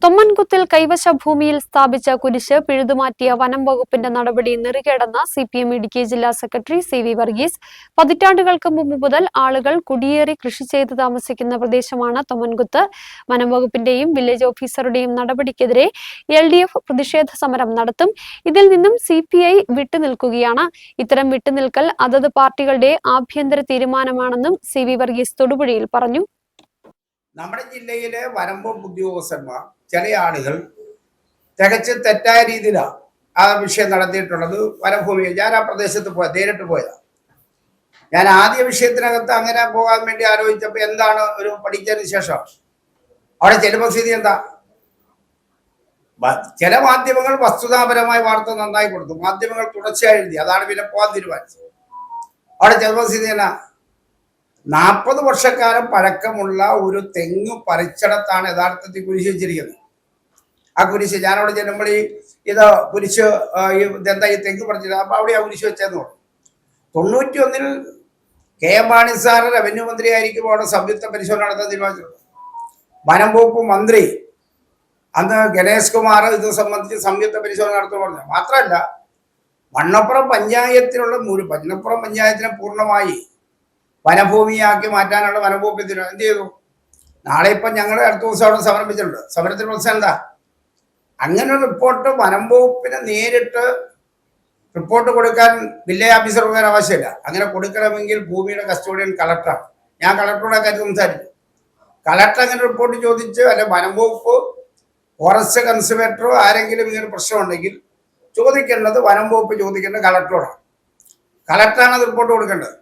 തൊമ്മൻകുത്തിൽ കൈവശ ഭൂമിയിൽ സ്ഥാപിച്ച കുരിശ് പിഴുതുമാറ്റിയ വനം വകുപ്പിന്റെ നടപടി നെറികേടെന്ന സി പി എം ഇടുക്കി ജില്ലാ സെക്രട്ടറി സി വി വർഗീസ്. പതിറ്റാണ്ടുകൾക്ക് മുമ്പ് മുതൽ ആളുകൾ കുടിയേറി കൃഷി ചെയ്ത് താമസിക്കുന്ന പ്രദേശമാണ് തൊമ്മൻകുത്ത്. വനം വകുപ്പിന്റെയും വില്ലേജ് ഓഫീസറുടെയും നടപടിക്കെതിരെ എൽ ഡി എഫ് പ്രതിഷേധ സമരം നടത്തും. ഇതിൽ നിന്നും സി പി ഐ വിട്ടുനിൽക്കുകയാണ്. ഇത്തരം വിട്ടുനിൽക്കൽ അതത് പാർട്ടികളുടെ ആഭ്യന്തര തീരുമാനമാണെന്നും സി വി വർഗീസ് തൊടുപുഴയിൽ പറഞ്ഞു. നമ്മുടെ ജില്ലയിലെ വരമ്പ് ഉദ്യോഗസ്ഥന്മാർ ചില ആളുകൾ തികച്ചും തെറ്റായ രീതിയിലാണ് ആ വിഷയം നടത്തിയിട്ടുള്ളത്. വനഭൂമി ഞാൻ ആ പ്രദേശത്ത് പോയ നേരിട്ട് പോയതാണ് ഞാൻ ആദ്യ വിഷയത്തിനകത്ത് അങ്ങനെ പോകാൻ വേണ്ടി ആലോചിച്ചപ്പോൾ എന്താണ് ഒരു പഠിച്ചതിന് ശേഷം? അവിടെ ചെല്ലുമ്പോൾ സ്ഥിതി എന്താ? ചില മാധ്യമങ്ങൾ വസ്തുതാപരമായ വാർത്ത നന്നായി കൊടുത്തു. മാധ്യമങ്ങൾ തുടർച്ചയായി എഴുതി. അതാണ് പിന്നെ പോകാൻ തീരുമാനിച്ചത്. അവിടെ ചെല്ലുമ്പോൾ സ്ഥിതി എന്നാ? നാൽപ്പത് വർഷക്കാലം പഴക്കമുള്ള ഒരു തെങ്ങ് പറിച്ചിടത്താണ് യഥാർത്ഥത്തിൽ കുരിശ് വെച്ചിരിക്കുന്നത്. ആ കുരിശ് ഞാനവിടെ ചെല്ലുമ്പോൾ ഈ ഇത് കുരിശ് ഈ ഈ തെങ്ങ് പറിച്ചത് അപ്പൊ അവിടെ ആ കുരിശ് വെച്ചെന്ന് പറഞ്ഞു. തൊണ്ണൂറ്റി ഒന്നിൽ K M Mani sir revenue മന്ത്രിയായിരിക്കുമ്പോൾ അവിടെ സംയുക്ത പരിശോധന നടത്താൻ വനം വകുപ്പ് മന്ത്രി അന്ന് ഗണേഷ് കുമാർ ഇത് സംബന്ധിച്ച് സംയുക്ത പരിശോധന നടത്തുമെന്ന് പറഞ്ഞു. മാത്രമല്ല വണ്ണപ്പുറം പഞ്ചായത്തിലുള്ള മുഴുവൻ വണ്ണപ്പുറം പഞ്ചായത്തിനെ പൂർണമായി വനഭൂമിയാക്കി മാറ്റാനുള്ള വനംവകുപ്പ് തീരുമാനം എന്ത് ചെയ്തു? നാളെ ഇപ്പം ഞങ്ങൾ അടുത്ത ദിവസം അവിടെ സമർപ്പിച്ചിട്ടുണ്ട്. സമരത്തിന് പ്രശ്നം എന്താ അങ്ങനെ റിപ്പോർട്ട് വനം വകുപ്പിന് നേരിട്ട് റിപ്പോർട്ട് കൊടുക്കാൻ വില്ലേജ് ഓഫീസർ പോകാൻ ആവശ്യമില്ല. അങ്ങനെ കൊടുക്കണമെങ്കിൽ ഭൂമിയുടെ കസ്റ്റോഡിയൻ കളക്ടറാണ്. ഞാൻ കളക്ടറോടെ കാര്യം സംസാരിച്ചു. കളക്ടർ അങ്ങനെ റിപ്പോർട്ട് ചോദിച്ച് അല്ലെ വനം വകുപ്പ് ഫോറസ്റ്റ് കൺസർവേറ്ററോ ആരെങ്കിലും ഇങ്ങനെ പ്രശ്നമുണ്ടെങ്കിൽ ചോദിക്കേണ്ടത് വനം വകുപ്പ് ചോദിക്കേണ്ടത് കളക്ടറോടാണ്. കളക്ടറാണ് അത് റിപ്പോർട്ട് കൊടുക്കേണ്ടത്.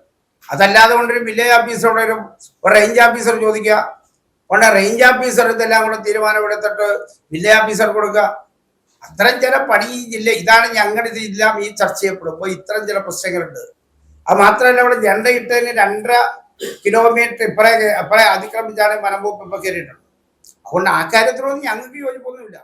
അതല്ലാതെ കൊണ്ടൊരു വില്ലേജ് ഓഫീസറോടൊരു റേഞ്ച് ഓഫീസർ ചോദിക്കുക. കൊണ്ട് റേഞ്ച് ഓഫീസർ ഇതെല്ലാം കൂടെ തീരുമാനമെടുത്തിട്ട് വില്ലേജ് ഓഫീസർ കൊടുക്കുക. അത്തരം ചില പണി ഈ ജില്ല ഇതാണ് ഞങ്ങളുടെ ജില്ല ഈ ചർച്ച ചെയ്യപ്പെടുമ്പോൾ ഇത്തരം ചില പ്രശ്നങ്ങളുണ്ട്. അത് മാത്രമല്ല ഇവിടെ ജണ്ട ഇട്ടതിന് രണ്ടര കിലോമീറ്റർ ഇപ്പറേ ഇപ്പറേ അതിക്രമിച്ചാണ് വനംവകുപ്പ് ഇപ്പൊ കയറിയിട്ടുള്ളത്. അതുകൊണ്ട് ആ കാര്യത്തിലൊന്നും ഞങ്ങൾക്ക് യോജിപ്പൊന്നുമില്ല.